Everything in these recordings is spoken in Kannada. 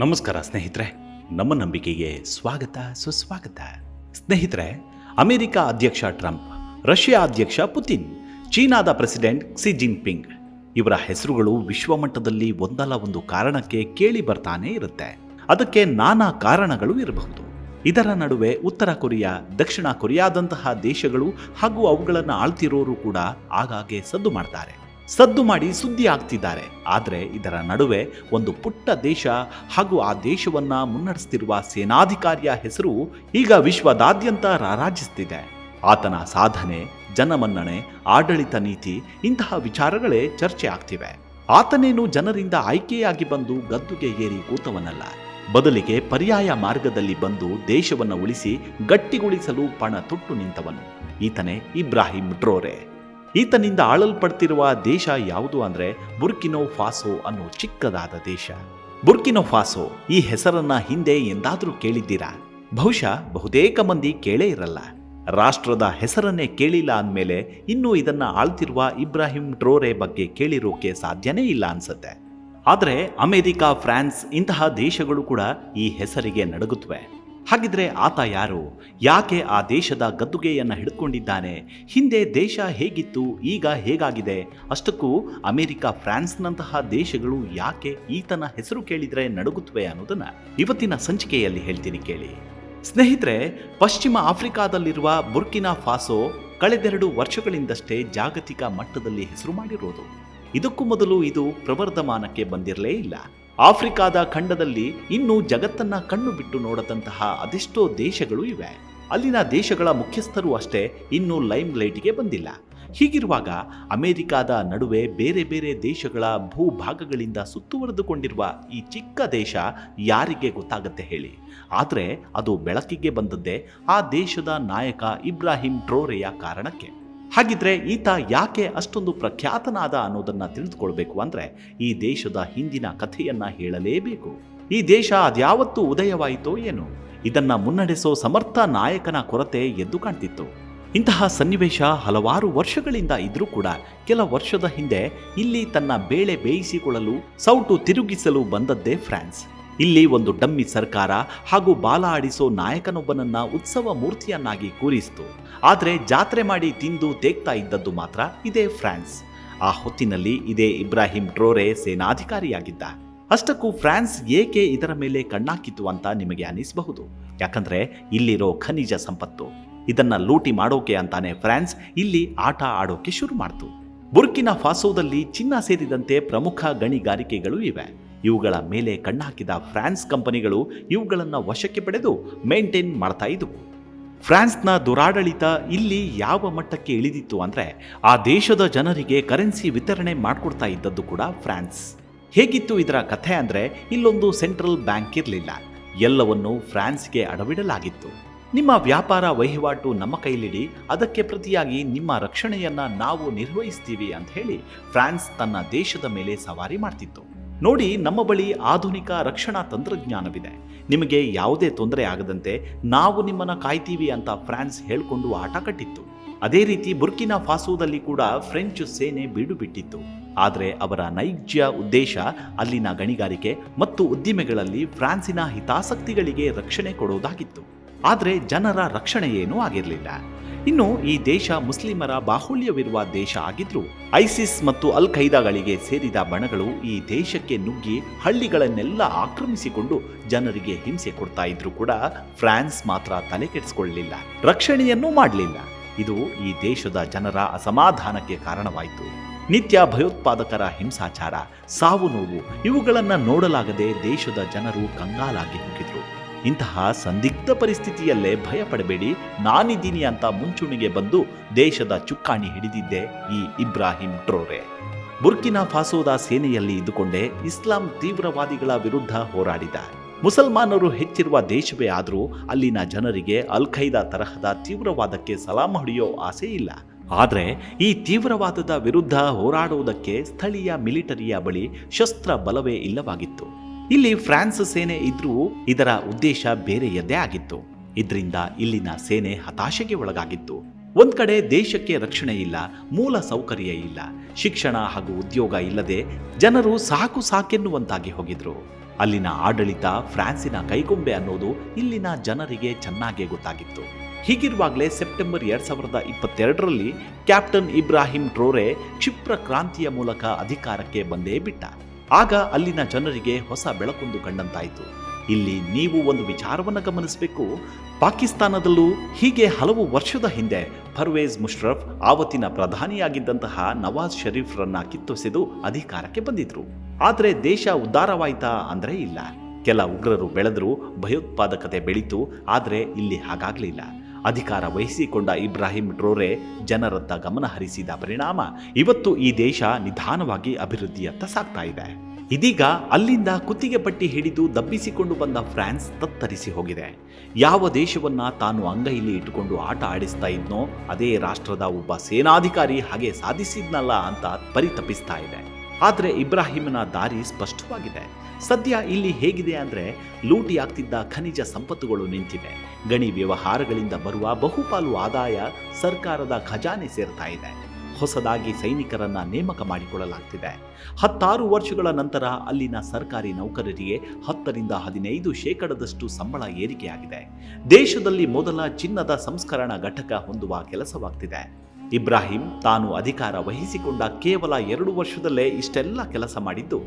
ನಮಸ್ಕಾರ ಸ್ನೇಹಿತರೆ, ನಮ್ಮ ನಂಬಿಕೆಗೆ ಸ್ವಾಗತ, ಸುಸ್ವಾಗತ. ಸ್ನೇಹಿತರೆ, ಅಮೆರಿಕ ಅಧ್ಯಕ್ಷ ಟ್ರಂಪ್, ರಷ್ಯಾ ಅಧ್ಯಕ್ಷ ಪುತಿನ್, ಚೀನಾದ ಪ್ರೆಸಿಡೆಂಟ್ ಕ್ಸಿ ಜಿನ್ಪಿಂಗ್ ಇವರ ಹೆಸರುಗಳು ವಿಶ್ವಮಟ್ಟದಲ್ಲಿ ಒಂದಲ್ಲ ಒಂದು ಕಾರಣಕ್ಕೆ ಕೇಳಿ ಬರ್ತಾನೆ ಇರುತ್ತೆ. ಅದಕ್ಕೆ ನಾನಾ ಕಾರಣಗಳು ಇರಬಹುದು. ಇದರ ನಡುವೆ ಉತ್ತರ ಕೊರಿಯಾ, ದಕ್ಷಿಣ ಕೊರಿಯಾದಂತಹ ದೇಶಗಳು ಹಾಗೂ ಅವುಗಳನ್ನು ಆಳ್ತಿರೋರು ಕೂಡ ಆಗಾಗ್ಗೆ ಸದ್ದು ಮಾಡ್ತಾರೆ. ಸದ್ದು ಮಾಡಿ ಸುದ್ದಿ ಆಗ್ತಿದ್ದಾರೆ ಆದರೆ ಇದರ ನಡುವೆ ಒಂದು ಪುಟ್ಟ ದೇಶ ಹಾಗೂ ಆ ದೇಶವನ್ನ ಮುನ್ನಡೆಸ್ತಿರುವ ಸೇನಾಧಿಕಾರಿಯ ಹೆಸರು ಈಗ ವಿಶ್ವದಾದ್ಯಂತ ರಾರಾಜಿಸ್ತಿದೆ ಆತನ ಸಾಧನೆ, ಜನಮನ್ನಣೆ, ಆಡಳಿತ ನೀತಿ ಇಂತಹ ವಿಚಾರಗಳೇ ಚರ್ಚೆ ಆಗ್ತಿವೆ. ಆತನೇನು ಜನರಿಂದ ಆಯ್ಕೆಯಾಗಿ ಬಂದು ಗದ್ದುಗೆ ಏರಿ ಕೂತವನಲ್ಲ. ಬದಲಿಗೆ ಪರ್ಯಾಯ ಮಾರ್ಗದಲ್ಲಿ ಬಂದು ದೇಶವನ್ನು ಉಳಿಸಿ ಗಟ್ಟಿಗೊಳಿಸಲು ಪಣ ತೊಟ್ಟು ನಿಂತವನು. ಈತನೇ ಇಬ್ರಾಹಿಂ ಟ್ರೋರೆ ಈತನಿಂದ ಆಳಲ್ಪಡ್ತಿರುವ ದೇಶ ಯಾವುದು ಅಂದ್ರೆ ಬುರ್ಕಿನೋ ಫಾಸೋ ಅನ್ನೋ ಚಿಕ್ಕದಾದ ದೇಶ. ಬುರ್ಕಿನೋ ಫಾಸೋ, ಈ ಹೆಸರನ್ನ ಹಿಂದೆ ಎಂದಾದ್ರೂ ಕೇಳಿದ್ದೀರಾ? ಬಹುಶಃ ಬಹುತೇಕ ಮಂದಿ ಕೇಳೇ ಇರಲ್ಲ. ರಾಷ್ಟ್ರದ ಹೆಸರನ್ನೇ ಕೇಳಿಲ್ಲ ಅಂದಮೇಲೆ ಇನ್ನೂ ಇದನ್ನ ಆಳ್ತಿರುವ ಇಬ್ರಾಹಿಂ ಟ್ರೋರೆ ಬಗ್ಗೆ ಕೇಳಿರೋಕೆ ಸಾಧ್ಯನೇ ಇಲ್ಲ ಅನ್ಸುತ್ತೆ. ಆದರೆ ಅಮೆರಿಕ, ಫ್ರಾನ್ಸ್ ಇಂತಹ ದೇಶಗಳು ಕೂಡ ಈ ಹೆಸರಿಗೆ ನಡುಗುತ್ತವೆ ಹಾಗಿದ್ರೆ ಆತ ಯಾರು? ಯಾಕೆ ಆ ದೇಶದ ಗದ್ದುಗೆಯನ್ನು ಹಿಡ್ಕೊಂಡಿದ್ದಾನೆ? ಹಿಂದೆ ದೇಶ ಹೇಗಿತ್ತು, ಈಗ ಹೇಗಾಗಿದೆ? ಅಷ್ಟಕ್ಕೂ ಅಮೆರಿಕ, ಫ್ರಾನ್ಸ್ನಂತಹ ದೇಶಗಳು ಯಾಕೆ ಈತನ ಹೆಸರು ಕೇಳಿದ್ರೆ ನಡುಗುತ್ತವೆ ಅನ್ನೋದನ್ನ ಇವತ್ತಿನ ಸಂಚಿಕೆಯಲ್ಲಿ ಹೇಳ್ತೀನಿ ಕೇಳಿ. ಸ್ನೇಹಿತರೆ, ಪಶ್ಚಿಮ ಆಫ್ರಿಕಾದಲ್ಲಿರುವ ಬುರ್ಕಿನಾ ಫಾಸೋ ಕಳೆದೆರಡು ವರ್ಷಗಳಿಂದಷ್ಟೇ ಜಾಗತಿಕ ಮಟ್ಟದಲ್ಲಿ ಹೆಸರು ಮಾಡಿರೋದು. ಇದಕ್ಕೂ ಮೊದಲು ಇದು ಪ್ರವರ್ಧಮಾನಕ್ಕೆ ಬಂದಿರಲೇ ಇಲ್ಲ. ಆಫ್ರಿಕಾದ ಖಂಡದಲ್ಲಿ ಇನ್ನೂ ಜಗತ್ತನ್ನ ಕಣ್ಣು ಬಿಟ್ಟು ನೋಡದಂತಹ ಅದೆಷ್ಟೋ ದೇಶಗಳು ಇವೆ. ಅಲ್ಲಿನ ದೇಶಗಳ ಮುಖ್ಯಸ್ಥರು ಅಷ್ಟೇ ಇನ್ನೂ ಲೈಮ್ ಲೈಟ್ಗೆ ಬಂದಿಲ್ಲ. ಹೀಗಿರುವಾಗ ಅಮೆರಿಕಾದ ನಡುವೆ ಬೇರೆ ಬೇರೆ ದೇಶಗಳ ಭೂಭಾಗಗಳಿಂದ ಸುತ್ತುವರೆದುಕೊಂಡಿರುವ ಈ ಚಿಕ್ಕ ದೇಶ ಯಾರಿಗೆ ಗೊತ್ತಾಗತ್ತೆ ಹೇಳಿ? ಆದರೆ ಅದು ಬೆಳಕಿಗೆ ಬಂದದ್ದೇ ಆ ದೇಶದ ನಾಯಕ ಇಬ್ರಾಹಿಂ ಟ್ರೋರೆಯ ಕಾರಣಕ್ಕೆ. ಹಾಗಿದ್ರೆ ಈತ ಯಾಕೆ ಅಷ್ಟೊಂದು ಪ್ರಖ್ಯಾತನಾದ ಅನ್ನೋದನ್ನ ತಿಳಿದುಕೊಳ್ಬೇಕು ಅಂದ್ರೆ ಈ ದೇಶದ ಹಿಂದಿನ ಕಥೆಯನ್ನ ಹೇಳಲೇಬೇಕು. ಈ ದೇಶ ಅದ್ಯಾವತ್ತು ಉದಯವಾಯಿತೋ ಏನು. ಇದನ್ನ ಮುನ್ನಡೆಸೋ ಸಮರ್ಥ ನಾಯಕನ ಕೊರತೆ ಎದ್ದು ಕಾಣ್ತಿತ್ತು. ಇಂತಹ ಸನ್ನಿವೇಶ ಹಲವಾರು ವರ್ಷಗಳಿಂದ ಇದ್ರೂ ಕೂಡ ಕೆಲ ವರ್ಷದ ಹಿಂದೆ ಇಲ್ಲಿ ತನ್ನ ಬೇಳೆ ಬೇಯಿಸಿಕೊಳ್ಳಲು, ಸೌಟು ತಿರುಗಿಸಲು ಬಂದದ್ದೇ ಫ್ರಾನ್ಸ್. ಇಲ್ಲಿ ಒಂದು ಡಮ್ಮಿ ಸರ್ಕಾರ ಹಾಗೂ ಬಾಲ ಆಡಿಸೋ ನಾಯಕನೊಬ್ಬನನ್ನ ಉತ್ಸವ ಮೂರ್ತಿಯನ್ನಾಗಿ ಕೂರಿಸಿತು. ಆದರೆ ಜಾತ್ರೆ ಮಾಡಿ ತಿಂದು ತೇಗ್ತಾ ಇದ್ದದ್ದು ಮಾತ್ರ ಇದೇ ಫ್ರಾನ್ಸ್. ಆ ಹೊತ್ತಿನಲ್ಲಿ ಇದೇ ಇಬ್ರಾಹಿಂ ಟ್ರೋರೆ ಸೇನಾಧಿಕಾರಿಯಾಗಿದ್ದ. ಅಷ್ಟಕ್ಕೂ ಫ್ರಾನ್ಸ್ ಏಕೆ ಇದರ ಮೇಲೆ ಕಣ್ಣಾಕಿತು ಅಂತ ನಿಮಗೆ ಅನಿಸಬಹುದು? ಯಾಕಂದ್ರೆ ಇಲ್ಲಿರೋ ಖನಿಜ ಸಂಪತ್ತು. ಇದನ್ನ ಲೂಟಿ ಮಾಡೋಕೆ ಅಂತಾನೆ ಫ್ರಾನ್ಸ್ ಇಲ್ಲಿ ಆಟ ಆಡೋಕೆ ಶುರು ಮಾಡ್ತು. ಬುರ್ಕಿನ ಫಾಸೋದಲ್ಲಿ ಚಿನ್ನ ಸೇರಿದಂತೆ ಪ್ರಮುಖ ಗಣಿಗಾರಿಕೆಗಳು ಇವೆ. ಇವುಗಳ ಮೇಲೆ ಕಣ್ಣಾಕಿದ ಫ್ರಾನ್ಸ್ ಕಂಪನಿಗಳು ಇವುಗಳನ್ನು ವಶಕ್ಕೆ ಪಡೆದು ಮೇಂಟೈನ್ ಮಾಡ್ತಾ ಇದ್ದವು ಫ್ರಾನ್ಸ್ನ ದುರಾಡಳಿತ ಇಲ್ಲಿ ಯಾವ ಮಟ್ಟಕ್ಕೆ ಇಳಿದಿತ್ತು ಅಂದರೆ ಆ ದೇಶದ ಜನರಿಗೆ ಕರೆನ್ಸಿ ವಿತರಣೆ ಮಾಡಿಕೊಡ್ತಾ ಇದ್ದದ್ದು ಕೂಡ ಫ್ರಾನ್ಸ್. ಹೇಗಿತ್ತು ಇದರ ಕಥೆ ಅಂದರೆ ಇಲ್ಲೊಂದು ಸೆಂಟ್ರಲ್ ಬ್ಯಾಂಕ್ ಇರಲಿಲ್ಲ. ಎಲ್ಲವನ್ನು ಫ್ರಾನ್ಸ್ಗೆ ಅಡವಿಡಲಾಗಿತ್ತು. ನಿಮ್ಮ ವ್ಯಾಪಾರ ವಹಿವಾಟು ನಮ್ಮ ಕೈಲಿಡಿ, ಅದಕ್ಕೆ ಪ್ರತಿಯಾಗಿ ನಿಮ್ಮ ರಕ್ಷಣೆಯನ್ನು ನಾವು ನಿರ್ವಹಿಸ್ತೀವಿ ಅಂತ ಹೇಳಿ ಫ್ರಾನ್ಸ್ ತನ್ನ ದೇಶದ ಮೇಲೆ ಸವಾರಿ ಮಾಡ್ತಿತ್ತು. ನೋಡಿ, ನಮ್ಮ ಬಳಿ ಆಧುನಿಕ ರಕ್ಷಣಾ ತಂತ್ರಜ್ಞಾನವಿದೆ. ನಿಮಗೆ ಯಾವುದೇ ತೊಂದರೆ ಆಗದಂತೆ ನಾವು ನಿಮ್ಮನ್ನು ಕಾಯ್ತೀವಿ ಅಂತ ಫ್ರಾನ್ಸ್ ಹೇಳಿಕೊಂಡು ಆಟ ಕಟ್ಟಿತ್ತು. ಅದೇ ರೀತಿ ಬುರ್ಕಿನ ಫಾಸೋದಲ್ಲಿ ಕೂಡ ಫ್ರೆಂಚ್ ಸೇನೆ ಬೀಡು ಬಿಟ್ಟಿತ್ತು ಆದರೆ ಅವರ ನೈಜ ಉದ್ದೇಶ ಅಲ್ಲಿನ ಗಣಿಗಾರಿಕೆ ಮತ್ತು ಉದ್ದಿಮೆಗಳಲ್ಲಿ ಫ್ರಾನ್ಸಿನ ಹಿತಾಸಕ್ತಿಗಳಿಗೆ ರಕ್ಷಣೆ ಕೊಡುವುದಾಗಿತ್ತು ಆದರೆ ಜನರ ರಕ್ಷಣೆ ಏನೂ ಆಗಿರಲಿಲ್ಲ. ಇನ್ನು ಈ ದೇಶ ಮುಸ್ಲಿಮರ ಬಾಹುಳ್ಯವಿರುವ ದೇಶ ಆಗಿದ್ರೂ ಐಸಿಸ್ ಮತ್ತು ಅಲ್ ಖೈದಾಗಳಿಗೆ ಸೇರಿದ ಬಣಗಳು ಈ ದೇಶಕ್ಕೆ ನುಗ್ಗಿ ಹಳ್ಳಿಗಳನ್ನೆಲ್ಲ ಆಕ್ರಮಿಸಿಕೊಂಡು ಜನರಿಗೆ ಹಿಂಸೆ ಕೊಡ್ತಾ ಇದ್ರು ಕೂಡ ಫ್ರಾನ್ಸ್ ಮಾತ್ರ ತಲೆ ಕೆಡಿಸಿಕೊಳ್ಳಲಿಲ್ಲ, ರಕ್ಷಣೆಯನ್ನೂ ಮಾಡಲಿಲ್ಲ. ಇದು ಈ ದೇಶದ ಜನರ ಅಸಮಾಧಾನಕ್ಕೆ ಕಾರಣವಾಯಿತು. ನಿತ್ಯ ಭಯೋತ್ಪಾದಕರ ಹಿಂಸಾಚಾರ, ಸಾವು ನೋವು ಇವುಗಳನ್ನು ನೋಡಲಾಗದೆ ದೇಶದ ಜನರು ಕಂಗಾಲಾಗಿ ಹೋಗಿದ್ರು ಇಂತಹ ಸಂದಿಗ್ಧ ಪರಿಸ್ಥಿತಿಯಲ್ಲೇ ಭಯ ಪಡಬೇಡಿ, ನಾನಿದ್ದೀನಿ ಅಂತ ಮುಂಚೂಣಿಗೆ ಬಂದು ದೇಶದ ಚುಕ್ಕಾಣಿ ಹಿಡಿದಿದ್ದೆ ಈ ಇಬ್ರಾಹಿಂ ಟ್ರೋರೆ. ಬುರ್ಕಿನಾ ಫಾಸೋದ ಸೇನೆಯಲ್ಲಿ ಇದ್ದುಕೊಂಡೇ ಇಸ್ಲಾಂ ತೀವ್ರವಾದಿಗಳ ವಿರುದ್ಧ ಹೋರಾಡಿದ. ಮುಸಲ್ಮಾನರು ಹೆಚ್ಚಿರುವ ದೇಶವೇ ಆದರೂ ಅಲ್ಲಿನ ಜನರಿಗೆ ಅಲ್ ಖೈದಾ ತರಹದ ತೀವ್ರವಾದಕ್ಕೆ ಸಲಾಂ ಹೊಡೆಯೋ ಆಸೆ ಇಲ್ಲ. ಆದರೆ ಈ ತೀವ್ರವಾದದ ವಿರುದ್ಧ ಹೋರಾಡುವುದಕ್ಕೆ ಸ್ಥಳೀಯ ಮಿಲಿಟರಿಯ ಬಳಿ ಶಸ್ತ್ರ ಬಲವೇ ಇಲ್ಲವಾಗಿತ್ತು. ಇಲ್ಲಿ ಫ್ರಾನ್ಸ್ ಸೇನೆ ಇದ್ರೂ ಇದರ ಉದ್ದೇಶ ಬೇರೆಯದ್ದೇ ಆಗಿತ್ತು. ಇದರಿಂದ ಇಲ್ಲಿನ ಸೇನೆ ಹತಾಶೆಗೆ ಒಳಗಾಗಿತ್ತು. ಒಂದ್ ಕಡೆ ದೇಶಕ್ಕೆ ರಕ್ಷಣೆ ಇಲ್ಲ, ಮೂಲ ಸೌಕರ್ಯ ಇಲ್ಲ, ಶಿಕ್ಷಣ ಹಾಗೂ ಉದ್ಯೋಗ ಇಲ್ಲದೆ ಜನರು ಸಾಕು ಸಾಕೆನ್ನುವಂತಾಗಿ ಹೋಗಿದ್ರು. ಅಲ್ಲಿನ ಆಡಳಿತ ಫ್ರಾನ್ಸಿನ ಕೈಗೊಂಬೆ ಅನ್ನೋದು ಇಲ್ಲಿನ ಜನರಿಗೆ ಚೆನ್ನಾಗೇ ಗೊತ್ತಾಗಿತ್ತು. ಹೀಗಿರುವಾಗಲೇ ಸೆಪ್ಟೆಂಬರ್ ಎರಡ್ ಸಾವಿರದ ಇಪ್ಪತ್ತೆರಡರಲ್ಲಿ ಕ್ಯಾಪ್ಟನ್ ಇಬ್ರಾಹಿಂ ಟ್ರೋರೆ ಕ್ಷಿಪ್ರ ಕ್ರಾಂತಿಯ ಮೂಲಕ ಅಧಿಕಾರಕ್ಕೆ ಬಂದೇ ಬಿಟ್ಟ. ಆಗ ಅಲ್ಲಿನ ಜನರಿಗೆ ಹೊಸ ಬೆಳಕೊಂದು ಕಂಡಂತಾಯಿತು. ಇಲ್ಲಿ ನೀವು ಒಂದು ವಿಚಾರವನ್ನು ಗಮನಿಸಬೇಕು. ಪಾಕಿಸ್ತಾನದಲ್ಲೂ ಹೀಗೆ ಹಲವು ವರ್ಷದ ಹಿಂದೆ ಪರ್ವೇಜ್ ಮುಷ್ರಫ್ ಆವತ್ತಿನ ಪ್ರಧಾನಿಯಾಗಿದ್ದಂತಹ ನವಾಜ್ ಶರೀಫ್ರನ್ನ ಕಿತ್ತೊಸೆದು ಅಧಿಕಾರಕ್ಕೆ ಬಂದಿದ್ರು. ಆದರೆ ದೇಶ ಉದ್ಧಾರವಾಯ್ತಾ ಅಂದ್ರೆ ಇಲ್ಲ. ಕೆಲ ಉಗ್ರರು ಬೆಳೆದ್ರು, ಭಯೋತ್ಪಾದಕತೆ ಬೆಳೀತು, ಆದರೆ ಇಲ್ಲಿ ಹಾಗಾಗಲಿಲ್ಲ. ಅಧಿಕಾರ ವಹಿಸಿಕೊಂಡ ಇಬ್ರಾಹಿಂ ಟ್ರೋರೆ ಜನರತ್ತ ಗಮನ ಹರಿಸಿದ ಪರಿಣಾಮ ಇವತ್ತು ಈ ದೇಶ ನಿಧಾನವಾಗಿ ಅಭಿವೃದ್ಧಿಯತ್ತ ಸಾಗ್ತಾ ಇದೆ. ಇದೀಗ ಅಲ್ಲಿಂದ ಕುತ್ತಿಗೆ ಪಟ್ಟಿ ಹಿಡಿದು ದಬ್ಬಿಸಿಕೊಂಡು ಬಂದ ಫ್ರಾನ್ಸ್ ತತ್ತರಿಸಿ ಹೋಗಿದೆ. ಯಾವ ದೇಶವನ್ನ ತಾನು ಅಂಗೈಲಿ ಇಟ್ಟುಕೊಂಡು ಆಟ ಆಡಿಸ್ತಾ ಇದ್ನೋ, ಅದೇ ರಾಷ್ಟ್ರದ ಒಬ್ಬ ಸೇನಾಧಿಕಾರಿ ಹಾಗೆ ಸಾಧಿಸಿದ್ನಲ್ಲ ಅಂತ ಪರಿತಪಿಸ್ತಾ ಇದೆ. ಆದರೆ ಇಬ್ರಾಹಿಮನ ದಾರಿ ಸ್ಪಷ್ಟವಾಗಿದೆ. ಸದ್ಯ ಇಲ್ಲಿ ಹೇಗಿದೆ ಅಂದ್ರೆ ಲೂಟಿಯಾಗ್ತಿದ್ದ ಖನಿಜ ಸಂಪತ್ತುಗಳು ನಿಂತಿವೆ. ಗಣಿ ವ್ಯವಹಾರಗಳಿಂದ ಬರುವ ಬಹುಪಾಲು ಆದಾಯ ಸರ್ಕಾರದ ಖಜಾನೆ ಸೇರ್ತಾ ಇದೆ. ಹೊಸದಾಗಿ ಸೈನಿಕರನ್ನ ನೇಮಕ ಮಾಡಿಕೊಳ್ಳಲಾಗ್ತಿದೆ. ಹತ್ತಾರು ವರ್ಷಗಳ ನಂತರ ಅಲ್ಲಿನ ಸರ್ಕಾರಿ ನೌಕರರಿಗೆ ಹತ್ತರಿಂದ ಹದಿನೈದು ಶೇಕಡದಷ್ಟು ಸಂಬಳ ಏರಿಕೆಯಾಗಿದೆ. ದೇಶದಲ್ಲಿ ಮೊದಲ ಚಿನ್ನದ ಸಂಸ್ಕರಣಾ ಘಟಕ ಹೊಂದುವ ಕೆಲಸವಾಗ್ತಿದೆ. ಇಬ್ರಾಹಿಂ ತಾನು ಅಧಿಕಾರ ವಹಿಸಿಕೊಂಡ ಕೇವಲ ಎರಡು ವರ್ಷದಲ್ಲೇ ಇಷ್ಟೆಲ್ಲ ಕೆಲಸ ಮಾಡಿದ್ದು.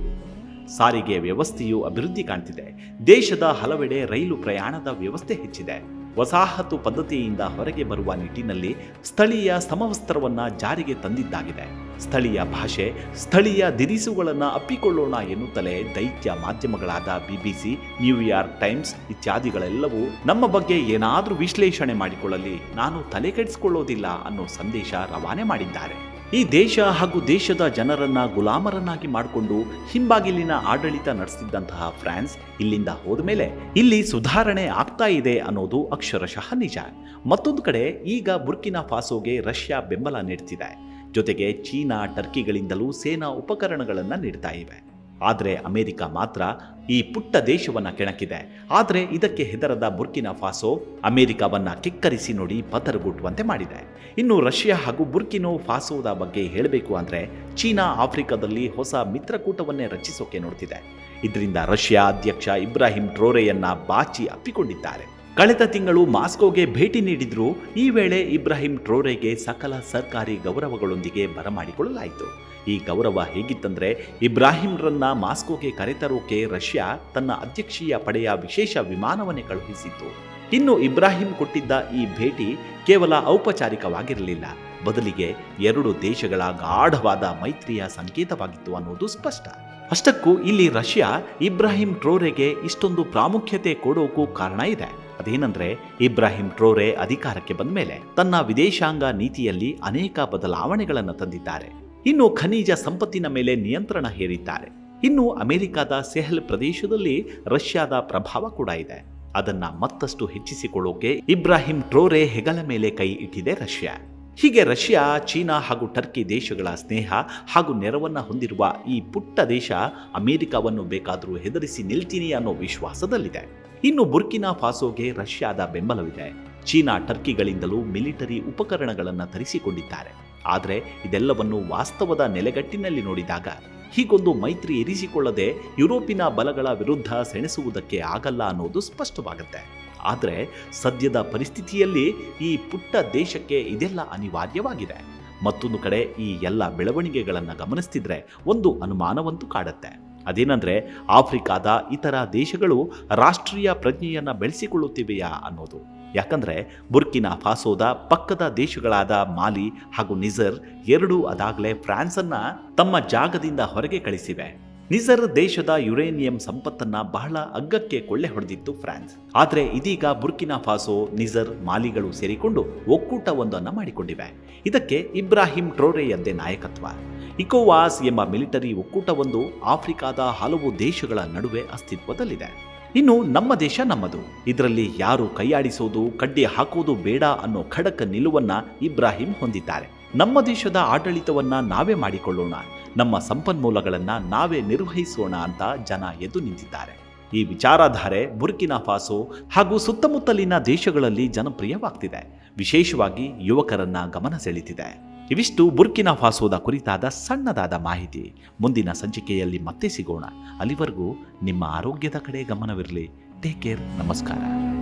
ಸಾರಿಗೆ ವ್ಯವಸ್ಥೆಯು ಅಭಿವೃದ್ಧಿ ಕಾಣ್ತಿದೆ. ದೇಶದ ಹಲವೆಡೆ ರೈಲು ಪ್ರಯಾಣದ ವ್ಯವಸ್ಥೆ ಹೆಚ್ಚಿದೆ. ವಸಾಹತು ಪದ್ಧತಿಯಿಂದ ಹೊರಗೆ ಬರುವ ನಿಟ್ಟಿನಲ್ಲಿ ಸ್ಥಳೀಯ ಸಮವಸ್ತ್ರವನ್ನು ಜಾರಿಗೆ ತಂದಿದ್ದಾಗಿದೆ. ಸ್ಥಳೀಯ ಭಾಷೆ, ಸ್ಥಳೀಯ ದಿರಿಸುಗಳನ್ನು ಅಪ್ಪಿಕೊಳ್ಳೋಣ ಎನ್ನುತ್ತಲೇ ದೈತ್ಯ ಮಾಧ್ಯಮಗಳಾದ ಬಿಬಿಸಿ ನ್ಯೂಯಾರ್ಕ್ ಟೈಮ್ಸ್ ಇತ್ಯಾದಿಗಳೆಲ್ಲವೂ ನಮ್ಮ ಬಗ್ಗೆ ಏನಾದರೂ ವಿಶ್ಲೇಷಣೆ ಮಾಡಿಕೊಳ್ಳಲಿ, ನಾನು ತಲೆ ಕೆಡಿಸಿಕೊಳ್ಳೋದಿಲ್ಲ ಅನ್ನೋ ಸಂದೇಶ ರವಾನೆ ಮಾಡಿದ್ದಾರೆ. ಈ ದೇಶ ಹಾಗೂ ದೇಶದ ಜನರನ್ನ ಗುಲಾಮರನ್ನಾಗಿ ಮಾಡಿಕೊಂಡು ಹಿಂಬಾಗಿಲಿನ ಆಡಳಿತ ನಡೆಸಿದ್ದಂತಹ ಫ್ರಾನ್ಸ್ ಇಲ್ಲಿಂದ ಹೋದ್ಮೇಲೆ ಇಲ್ಲಿ ಸುಧಾರಣೆ ಆಗ್ತಾ ಇದೆ ಅನ್ನೋದು ಅಕ್ಷರಶಃ ನಿಜ. ಮತ್ತೊಂದು ಕಡೆ ಈಗ ಬುರ್ಕಿನ ಫಾಸೋಗೆ ರಷ್ಯಾ ಬೆಂಬಲ ನೀಡ್ತಿದೆ. ಜೊತೆಗೆ ಚೀನಾ ಟರ್ಕಿಗಳಿಂದಲೂ ಸೇನಾ ಉಪಕರಣಗಳನ್ನು ನೀಡ್ತಾ ಇವೆ. ಆದರೆ ಅಮೆರಿಕ ಮಾತ್ರ ಈ ಪುಟ್ಟ ದೇಶವನ್ನ ಕೆಣಕಿದೆ. ಆದರೆ ಇದಕ್ಕೆ ಹೆದರದ ಬುರ್ಕಿನಾ ಫಾಸೋ ಅಮೆರಿಕವನ್ನ ಕಿಕ್ಕರಿಸಿ ನೋಡಿ ಪತರಗುಟ್ಟುವಂತೆ ಮಾಡಿದೆ. ಇನ್ನು ರಷ್ಯಾ ಹಾಗೂ ಬುರ್ಕಿನೋ ಫಾಸೋದ ಬಗ್ಗೆ ಹೇಳಬೇಕು ಅಂದ್ರೆ ಚೀನಾ ಆಫ್ರಿಕಾದಲ್ಲಿ ಹೊಸ ಮಿತ್ರಕೂಟವನ್ನೇ ರಚಿಸೋಕೆ ನೋಡ್ತಿದೆ. ಇದರಿಂದ ರಷ್ಯಾ ಅಧ್ಯಕ್ಷ ಇಬ್ರಾಹಿಂ ಟ್ರೋರೆಯನ್ನ ಬಾಚಿ ಅಪ್ಪಿಕೊಂಡಿದ್ದಾರೆ. ಕಳೆದ ತಿಂಗಳು ಮಾಸ್ಕೋಗೆ ಭೇಟಿ ನೀಡಿದ್ರು ಈ ವೇಳೆ ಇಬ್ರಾಹಿಂ ಟ್ರೋರೆಗೆ ಸಕಲ ಸರ್ಕಾರಿ ಗೌರವಗಳೊಂದಿಗೆ ಬರಮಾಡಿಕೊಳ್ಳಲಾಯಿತು. ಈ ಗೌರವ ಹೇಗಿತ್ತಂದ್ರೆ ಇಬ್ರಾಹಿಂರನ್ನ ಮಾಸ್ಕೋಗೆ ಕರೆತರೋಕೆ ರಷ್ಯಾ ತನ್ನ ಅಧ್ಯಕ್ಷೀಯ ಪಡೆಯ ವಿಶೇಷ ವಿಮಾನವನ್ನೇ ಕಳುಹಿಸಿತ್ತು. ಇನ್ನು ಇಬ್ರಾಹಿಂ ಕೊಟ್ಟಿದ್ದ ಈ ಭೇಟಿ ಕೇವಲ ಔಪಚಾರಿಕವಾಗಿರಲಿಲ್ಲ. ಬದಲಿಗೆ ಎರಡು ದೇಶಗಳ ಗಾಢವಾದ ಮೈತ್ರಿಯ ಸಂಕೇತವಾಗಿತ್ತು ಅನ್ನೋದು ಸ್ಪಷ್ಟ. ಅಷ್ಟಕ್ಕೂ ಇಲ್ಲಿ ರಷ್ಯಾ ಇಬ್ರಾಹಿಂ ಟ್ರೋರೆಗೆ ಇಷ್ಟೊಂದು ಪ್ರಾಮುಖ್ಯತೆ ಕೊಡೋಕು ಕಾರಣ ಇದೆ. ಅದೇನಂದ್ರೆ ಇಬ್ರಾಹಿಂ ಟ್ರೋರೆ ಅಧಿಕಾರಕ್ಕೆ ಬಂದ ಮೇಲೆ ತನ್ನ ವಿದೇಶಾಂಗ ನೀತಿಯಲ್ಲಿ ಅನೇಕ ಬದಲಾವಣೆಗಳನ್ನು ತಂದಿದ್ದಾರೆ. ಇನ್ನು ಖನಿಜ ಸಂಪತ್ತಿನ ಮೇಲೆ ನಿಯಂತ್ರಣ ಹೇರಿದ್ದಾರೆ. ಇನ್ನು ಅಮೆರಿಕದ ಸೆಹಲ್ ಪ್ರದೇಶದಲ್ಲಿ ರಷ್ಯಾದ ಪ್ರಭಾವ ಕೂಡ ಇದೆ. ಅದನ್ನ ಮತ್ತಷ್ಟು ಹೆಚ್ಚಿಸಿಕೊಳ್ಳೋಕೆ ಇಬ್ರಾಹಿಂ ಟ್ರೋರೆ ಹೆಗಲ ಮೇಲೆ ಕೈ ಇಟ್ಟಿದೆ ರಷ್ಯಾ. ಹೀಗೆ ರಷ್ಯಾ, ಚೀನಾ ಹಾಗೂ ಟರ್ಕಿ ದೇಶಗಳ ಸ್ನೇಹ ಹಾಗೂ ನೆರವನ್ನ ಹೊಂದಿರುವ ಈ ಪುಟ್ಟ ದೇಶ ಅಮೆರಿಕವನ್ನು ಬೇಕಾದರೂ ಹೆದರಿಸಿ ನಿಲ್ತೀನಿ ಅನ್ನೋ ವಿಶ್ವಾಸದಲ್ಲಿದೆ. ಇನ್ನು ಬುರ್ಕಿನಾ ಫಾಸೋಗೆ ರಷ್ಯಾದ ಬೆಂಬಲವಿದೆ. ಚೀನಾ, ಟರ್ಕಿಗಳಿಂದಲೂ ಮಿಲಿಟರಿ ಉಪಕರಣಗಳನ್ನು ತರಿಸಿಕೊಂಡಿದ್ದಾರೆ. ಆದರೆ ಇದೆಲ್ಲವನ್ನು ವಾಸ್ತವದ ನೆಲೆಗಟ್ಟಿನಲ್ಲಿ ನೋಡಿದಾಗ ಹೀಗೊಂದು ಮೈತ್ರಿ ಇರಿಸಿಕೊಳ್ಳದೆ ಯುರೋಪಿನ ಬಲಗಳ ವಿರುದ್ಧ ಸೆಣಸುವುದಕ್ಕೆ ಆಗಲ್ಲ ಅನ್ನೋದು ಸ್ಪಷ್ಟವಾಗುತ್ತೆ. ಆದರೆ ಸದ್ಯದ ಪರಿಸ್ಥಿತಿಯಲ್ಲಿ ಈ ಪುಟ್ಟ ದೇಶಕ್ಕೆ ಇದೆಲ್ಲ ಅನಿವಾರ್ಯವಾಗಿದೆ. ಮತ್ತೊಂದು ಕಡೆ ಈ ಎಲ್ಲ ಬೆಳವಣಿಗೆಗಳನ್ನು ಗಮನಿಸ್ತಿದ್ರೆ ಒಂದು ಅನುಮಾನವಂತೂ ಕಾಡುತ್ತೆ. ಅದೇನಂದ್ರೆ ಆಫ್ರಿಕಾದ ಇತರ ದೇಶಗಳು ರಾಷ್ಟ್ರೀಯ ಪ್ರಜ್ಞೆಯನ್ನು ಬೆಳೆಸಿಕೊಳ್ಳುತ್ತಿವೆಯಾ ಅನ್ನೋದು. ಯಾಕಂದ್ರೆ ಬುರ್ಕಿನಾ ಫಾಸೋದ ಪಕ್ಕದ ದೇಶಗಳಾದ ಮಾಲಿ ಹಾಗೂ ನಿಜರ್ ಎರಡೂ ಅದಾಗಲೇ ಫ್ರಾನ್ಸನ್ನು ತಮ್ಮ ಜಾಗದಿಂದ ಹೊರಗೆ ಕಳಿಸಿವೆ. ನಿಜರ್ ದೇಶದ ಯುರೇನಿಯಂ ಸಂಪತ್ತನ್ನ ಬಹಳ ಅಗ್ಗಕ್ಕೆ ಕೊಳ್ಳೆ ಹೊಡೆದಿತ್ತು ಫ್ರಾನ್ಸ್. ಆದರೆ ಇದೀಗ ಬುರ್ಕಿನಾ ಫಾಸೋ, ನಿಜರ್, ಮಾಲಿಗಳು ಸೇರಿಕೊಂಡು ಒಕ್ಕೂಟವೊಂದನ್ನು ಮಾಡಿಕೊಂಡಿವೆ. ಇದಕ್ಕೆ ಇಬ್ರಾಹಿಂ ಟ್ರೋರೆಯದ್ದೇ ನಾಯಕತ್ವ. ಇಕೋವಾಸ್ ಎಂಬ ಮಿಲಿಟರಿ ಒಕ್ಕೂಟವೊಂದು ಆಫ್ರಿಕಾದ ಹಲವು ದೇಶಗಳ ನಡುವೆ ಅಸ್ತಿತ್ವದಲ್ಲಿದೆ. ಇನ್ನು ನಮ್ಮ ದೇಶ ನಮ್ಮದು. ಇದರಲ್ಲಿ ಯಾರು ಕೈಯಾಡಿಸೋದು, ಕಡ್ಡಿ ಹಾಕೋದು ಬೇಡ ಅನ್ನೋ ಖಡಕ್ ನಿಲುವನ್ನ ಇಬ್ರಾಹಿಂ ಹೊಂದಿದ್ದಾರೆ. ನಮ್ಮ ದೇಶದ ಆಡಳಿತವನ್ನ ನಾವೇ ಮಾಡಿಕೊಳ್ಳೋಣ, ನಮ್ಮ ಸಂಪನ್ಮೂಲಗಳನ್ನ ನಾವೇ ನಿರ್ವಹಿಸೋಣ ಅಂತ ಜನ ಎದ್ದು ನಿಂತಿದ್ದಾರೆ. ಈ ವಿಚಾರಧಾರೆ ಬುರ್ಕಿನಾ ಫಾಸೋ ಹಾಗೂ ಸುತ್ತಮುತ್ತಲಿನ ದೇಶಗಳಲ್ಲಿ ಜನಪ್ರಿಯವಾಗ್ತಿದೆ. ವಿಶೇಷವಾಗಿ ಯುವಕರನ್ನ ಗಮನ ಸೆಳೆದಿದೆ ಇವಿಷ್ಟು ಬುರ್ಕಿನ ಫಾಸೋದ ಕುರಿತಾದ ಸಣ್ಣದಾದ ಮಾಹಿತಿ. ಮುಂದಿನ ಸಂಚಿಕೆಯಲ್ಲಿ ಮತ್ತೆ ಸಿಗೋಣ. ಅಲ್ಲಿವರೆಗೂ ನಿಮ್ಮ ಆರೋಗ್ಯದ ಕಡೆ ಗಮನವಿರಲಿ. ಟೇಕ್ ಕೇರ್ ನಮಸ್ಕಾರ.